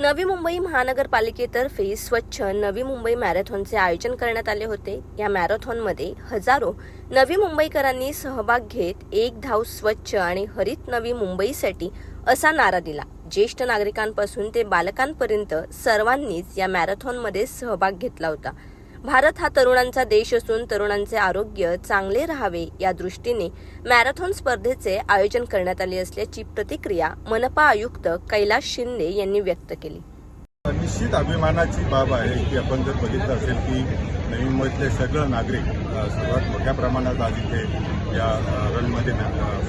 नवी मुंबई महानगरपालिकेतर्फे स्वच्छ नवी मुंबई मॅरेथॉनचे आयोजन करण्यात आले होते. या मॅरेथॉनमध्ये हजारो नवी मुंबईकरांनी सहभाग घेत एक धाव स्वच्छ आणि हरित नवी मुंबईसाठी असा नारा दिला. ज्येष्ठ नागरिकांपासून ते बालकांपर्यंत सर्वांनीच या मॅरेथॉनमध्ये सहभाग घेतला होता. भारत हा तरुणांचा देश असून तरुणांचे आरोग्य चांगले राहावे या दृष्टीने मॅरेथॉन स्पर्धेचे आयोजन करण्यात आले असल्याची प्रतिक्रिया मनपा आयुक्त कैलास शिंदे यांनी व्यक्त केली. निश्चित अभिमानाची बाब आहे की आपण जर बघितलं असेल की नवी मुंबईतले सगळं नागरिक सर्वात मोठ्या प्रमाणात आज इथे या रनमध्ये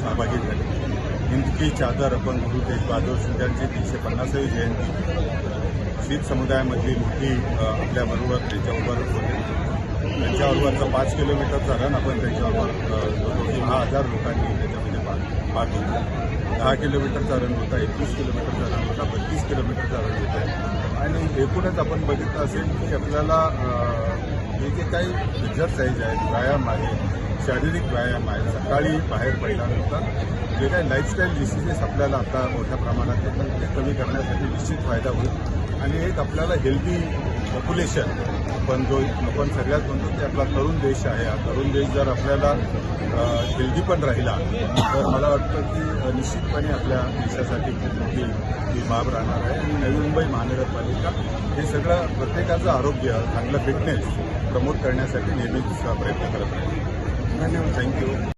सहभागी झाले. हिंद की चादर आपण गुरु तेग बहादूर सिंग तीनशे पन्नासावी जयंती शीख समुदायामधली मोठी अ, आपल्याबरोबर त्यांच्याबरोबर होते त्यांच्याबरोबरचा पाच किलोमीटरचा रन आपण त्यांच्याबरोबर दहा हजार लोकांनी त्याच्यामध्ये भाग भाग घेतला. दहा किलोमीटरचा रन होता एकवीस किलोमीटरचा रन होता बत्तीस किलोमीटरचा रन होता. आणि एकूणच आपण बघितलं असेल की आपल्याला हे जे काही एक्झरसाईज आहेत व्यायाम आहे शारीरिक व्यायाम आहे. सकाळी बाहेर पडल्यानंतर जे काही लाईफस्टाईल डिसिजेस आपल्याला आता मोठ्या प्रमाणात येतात ते कमी करण्यासाठी निश्चित फायदा होईल. आणि एक आपल्याला हेल्दी पॉप्युलेशन आपण जो आपण सगळ्यात म्हणतो की आपला तरुण देश आहे. हा तरुण देश जर आपल्याला हेल्दी पण राहिला तर वाटतं की निश्चितपणे आपल्या देशासाठी खूप मोठी ही बाब राहणार आहे. आणि नवी मुंबई महानगरपालिका हे सगळं प्रत्येकाचं आरोग्य चांगलं फिटनेस प्रमोट करण्यासाठी नेहमीच प्रयत्न करत आहे धन्यवाद. थँक्यू